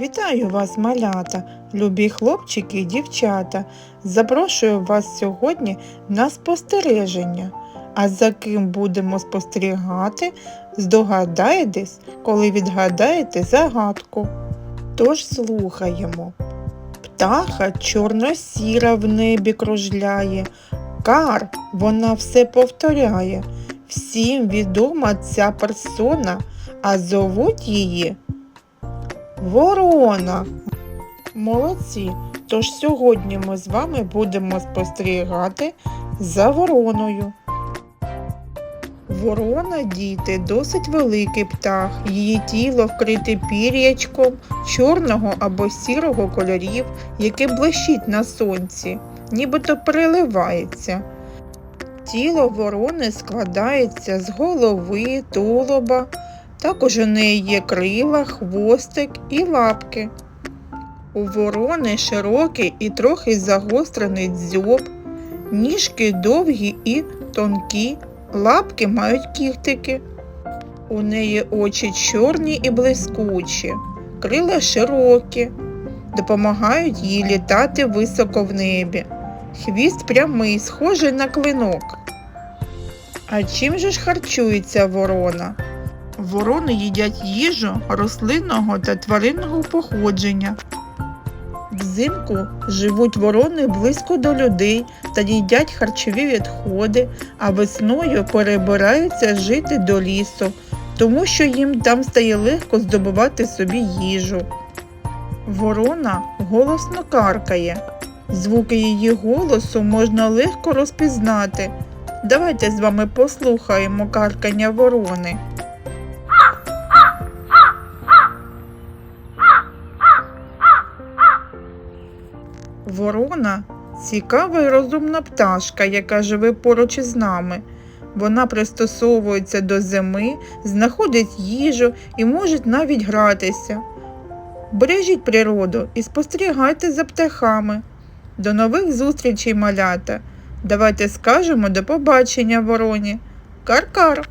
Вітаю вас, малята, любі хлопчики і дівчата. Запрошую вас сьогодні на спостереження. А за ким будемо спостерігати, здогадаєтесь, коли відгадаєте загадку. Тож слухаємо. Птаха чорно-сіра в небі кружляє, кар вона все повторяє. Всім відома ця персона, а зовуть її Ворона. Молодці. Тож сьогодні ми з вами будемо спостерігати за вороною. Ворона, діти, досить великий птах. Її тіло вкрите пір'ячком чорного або сірого кольорів, яке блищить на сонці, нібито переливається. Тіло ворони складається з голови, тулоба, також у неї є крила, хвостик і лапки. У ворони широкий і трохи загострений дзьоб, ніжки довгі і тонкі, лапки мають кіхтики. У неї очі чорні і блискучі, крила широкі, допомагають їй літати високо в небі. Хвіст прямий, схожий на клинок. А чим же ж харчується ворона? Ворони їдять їжу рослинного та тваринного походження. Взимку живуть ворони близько до людей та їдять харчові відходи, а весною перебираються жити до лісу, тому що їм там стає легко здобувати собі їжу. Ворона голосно каркає. Звуки її голосу можна легко розпізнати. Давайте з вами послухаємо каркання ворони. Ворона цікава і розумна пташка, яка живе поруч із нами. Вона пристосовується до зими, знаходить їжу і може навіть гратися. Бережіть природу і спостерігайте за птахами. До нових зустрічей, малята. Давайте скажемо до побачення вороні. Кар-кар!